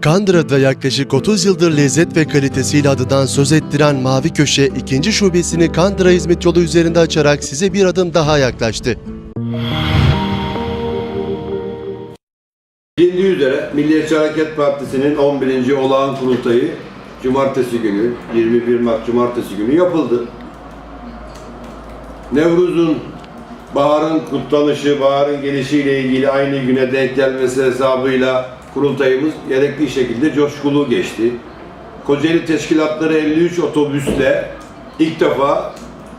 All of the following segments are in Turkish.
Kandıra'da yaklaşık 30 yıldır lezzet ve kalitesiyle adından söz ettiren Mavi Köşe ikinci şubesini Kandıra Hizmet Yolu üzerinde açarak size bir adım daha yaklaştı. Bilindiği üzere Milliyetçi Hareket Partisi'nin 11. olağan kurultayı Cumartesi günü, 21 Mart Cumartesi günü yapıldı. Nevruz'un baharın kutlanışı, baharın gelişiyle ilgili aynı güne denk gelmesi hesabıyla kurultayımız gerekli şekilde coşkulu geçti. Kocaeli Teşkilatları 53 otobüsle ilk defa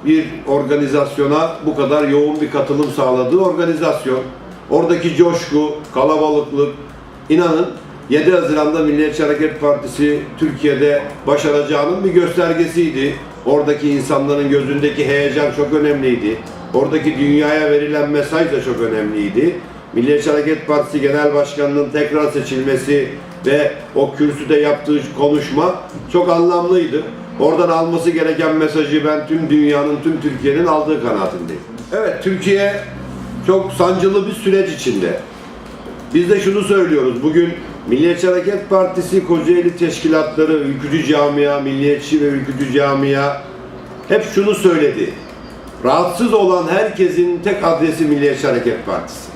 bir organizasyona bu kadar yoğun bir katılım sağladığı organizasyon. Oradaki coşku, kalabalıklık, inanın 7 Haziran'da Milliyetçi Hareket Partisi Türkiye'de başaracağının bir göstergesiydi. Oradaki insanların gözündeki heyecan çok önemliydi. Oradaki dünyaya verilen mesaj da çok önemliydi. Milliyetçi Hareket Partisi Genel Başkanı'nın tekrar seçilmesi ve o kürsüde yaptığı konuşma çok anlamlıydı. Oradan alması gereken mesajı ben tüm dünyanın, tüm Türkiye'nin aldığı kanaatindeyim. Evet, Türkiye çok sancılı bir süreç içinde. Biz de şunu söylüyoruz. Bugün Milliyetçi Hareket Partisi, Kocaeli Teşkilatları, Ülkücü Camia, Milliyetçi ve Ülkücü Camia hep şunu söyledi. Rahatsız olan herkesin tek adresi Milliyetçi Hareket Partisi.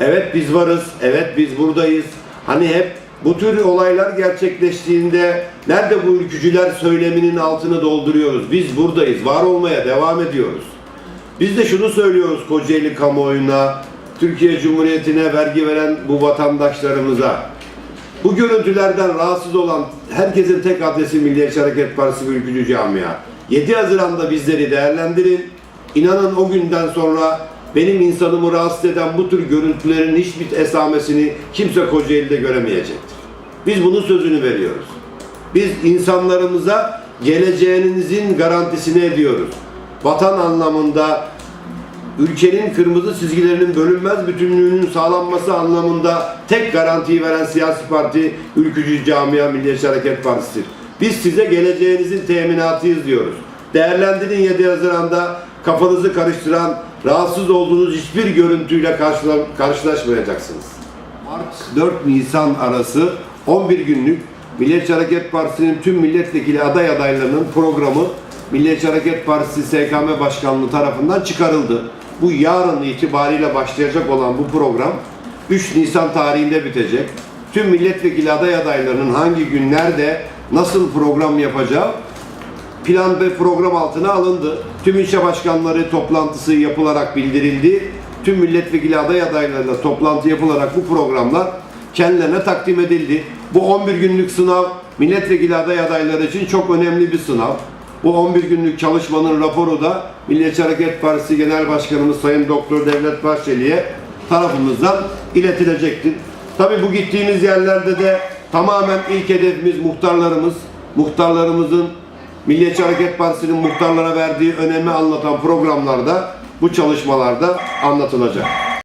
Evet biz varız, evet biz buradayız. Hani hep bu tür olaylar gerçekleştiğinde nerede bu ülkücüler söyleminin altını dolduruyoruz. Biz buradayız, var olmaya devam ediyoruz. Biz de şunu söylüyoruz Kocaeli kamuoyuna, Türkiye Cumhuriyeti'ne vergi veren bu vatandaşlarımıza. Bu görüntülerden rahatsız olan herkesin tek adresi Milliyetçi Hareket Partisi Ülkücü Camia. 7 Haziran'da bizleri değerlendirin. İnanın o günden sonra benim insanımı rahatsız eden bu tür görüntülerin hiçbir esamesini kimse Kocaeli'de göremeyecektir. Biz bunun sözünü veriyoruz. Biz insanlarımıza geleceğinizin garantisini ediyoruz. Vatan anlamında ülkenin kırmızı çizgilerinin bölünmez bütünlüğünün sağlanması anlamında tek garantiyi veren siyasi parti Ülkücü Camia Milliyetçi Hareket Partisi'dir. Biz size geleceğinizin teminatıyız diyoruz. Değerlendirin 7 Haziran'da kafanızı karıştıran, rahatsız olduğunuz hiçbir görüntüyle karşıla- karşılaşmayacaksınız. Mart 4 Nisan arası 11 günlük Milliyetçi Hareket Partisi'nin tüm milletvekili aday adaylarının programı Milliyetçi Hareket Partisi SKM Başkanlığı tarafından çıkarıldı. Bu yarın itibariyle başlayacak olan bu program 3 Nisan tarihinde bitecek. Tüm milletvekili aday adaylarının hangi günlerde nasıl program yapacağı plan ve program altına alındı. Tüm ilçe başkanları toplantısı yapılarak bildirildi. Tüm milletvekili aday adaylarıyla toplantı yapılarak bu programlar kendilerine takdim edildi. Bu 11 günlük sınav milletvekili aday adayları için çok önemli bir sınav. Bu 11 günlük çalışmanın raporu da Milliyetçi Hareket Partisi Genel Başkanımız Sayın Doktor Devlet Bahçeli'ye tarafımızdan iletilecektir. Tabii bu gittiğimiz yerlerde de tamamen ilk hedefimiz muhtarlarımız. Muhtarlarımızın Milliyetçi Hareket Partisi'nin muhtarlara verdiği önemi anlatan programlarda bu çalışmalarda anlatılacak.